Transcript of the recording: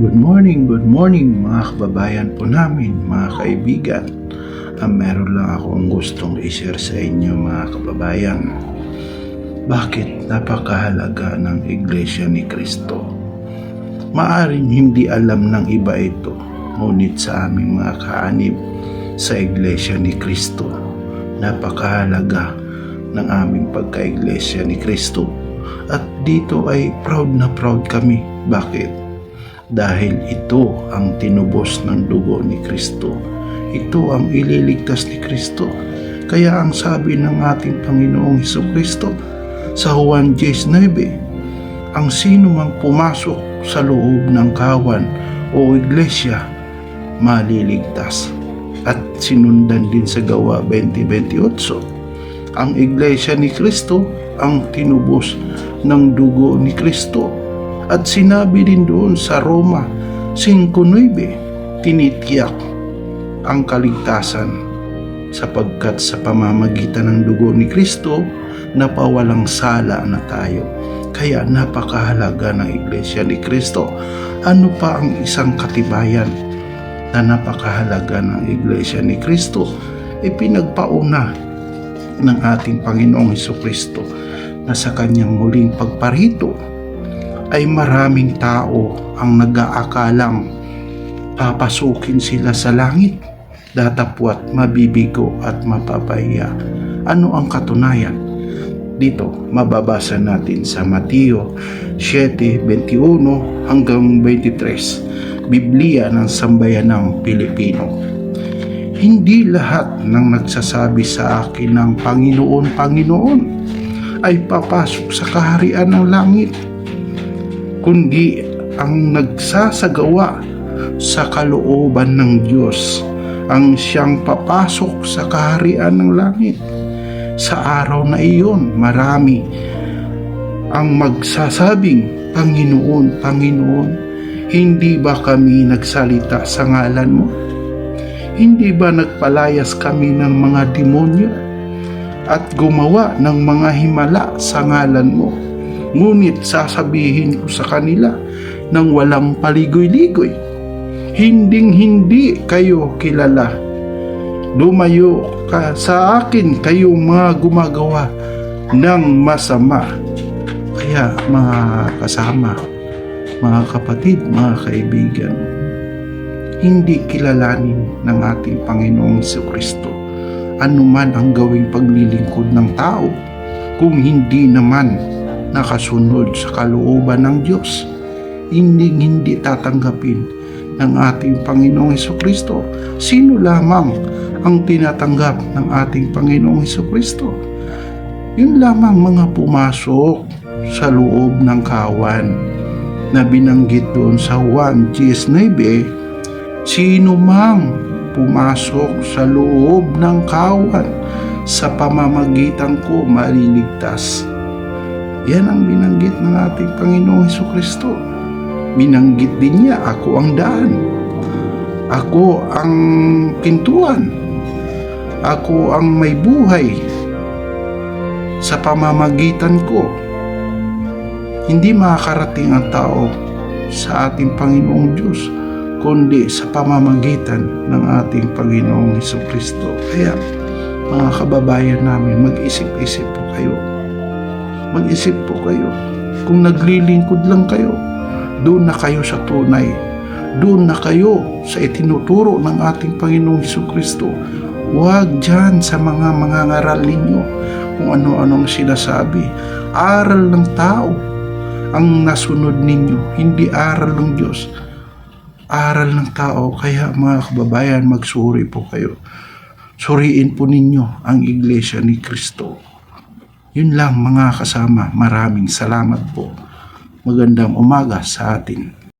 Good morning, good morning mga kababayan po namin, mga kaibigan. Ah, meron lang akong gustong i-share sa inyo mga kababayan. Bakit napakahalaga ng Iglesia ni Kristo? Maaring hindi alam ng iba ito, ngunit sa aming mga kaanib sa Iglesia ni Kristo, napakahalaga ng aming pagka-Iglesia ni Kristo. At dito ay proud na proud kami. Bakit? Dahil ito ang tinubos ng dugo ni Kristo. Ito ang ililigtas ni Kristo. Kaya ang sabi ng ating Panginoong Heso Kristo sa Juan 10.9, ang sino mang pumasok sa loob ng kawan o iglesia, maliligtas. At sinundan din sa gawa 20.28, ang iglesia ni Kristo ang tinubos ng dugo ni Kristo at sinabi din doon sa Roma 5.9, tinitiyak ang kaligtasan sapagkat sa pamamagitan ng dugo ni Kristo, napawalang sala na tayo. Kaya napakahalaga ng Iglesia ni Kristo. Ano pa ang isang katibayan na napakahalaga ng Iglesia ni Kristo? Ipinagpauna ng ating Panginoong Heso Kristo na sa kanyang muling pagparito ay maraming tao ang nag-aakalang papasukin sila sa langit, datapwat mabibigo at mapapahiya. Ano ang katunayan? Dito, mababasa natin sa Mateo 7:21 hanggang 23, Biblia ng Sambayanang Pilipino. Hindi lahat ng nagsasabi sa akin ng Panginoon, Panginoon ay papasok sa kaharian ng langit kundi ang nagsasagawa sa kalooban ng Diyos ang siyang papasok sa kaharian ng langit. Sa araw na iyon, marami ang magsasabing, Panginoon, Panginoon, hindi ba kami nagsalita sa ngalan mo? Hindi ba nagpalayas kami ng mga demonyo at gumawa ng mga himala sa ngalan mo? Ngunit sasabihin ko sa kanila nang walang paligoy-ligoy, hinding hindi kayo kilala. Lumayo ka sa akin kayong mga gumagawa ng masama. Kaya mga kasama, mga kapatid, mga kaibigan, hindi kilalanin ng ating Panginoong Kristo anuman ang gawing paglilingkod ng tao kung hindi naman nakasunod sa kalooban ng Diyos. Hindi hindi tatanggapin ng ating Panginoong Heso Kristo. Sino lamang ang tinatanggap ng ating Panginoong Heso Kristo? Yun lamang mga pumasok sa loob ng kawan na binanggit doon sa Juan 19, sino mang pumasok sa loob ng kawan sa pamamagitan ko maliligtas yan ang binanggit ng ating Panginoong Heso Kristo. Binanggit din niya, ako ang daan. Ako ang pintuan. Ako ang may buhay. Sa pamamagitan ko, hindi makakarating ang tao sa ating Panginoong Diyos, kundi sa pamamagitan ng ating Panginoong Heso Kristo. Kaya, mga kababayan namin, mag-isip-isip po kayo Mag-isip po kayo. Kung naglilingkod lang kayo, doon na kayo sa tunay. Doon na kayo sa itinuturo ng ating Panginoong Heso Kristo. Huwag dyan sa mga mga ngaral ninyo kung ano-anong sinasabi. Aral ng tao ang nasunod ninyo, hindi aral ng Diyos. Aral ng tao, kaya mga kababayan, magsuri po kayo. Suriin po ninyo ang Iglesia ni Kristo. Yun lang mga kasama. Maraming salamat po. Magandang umaga sa atin.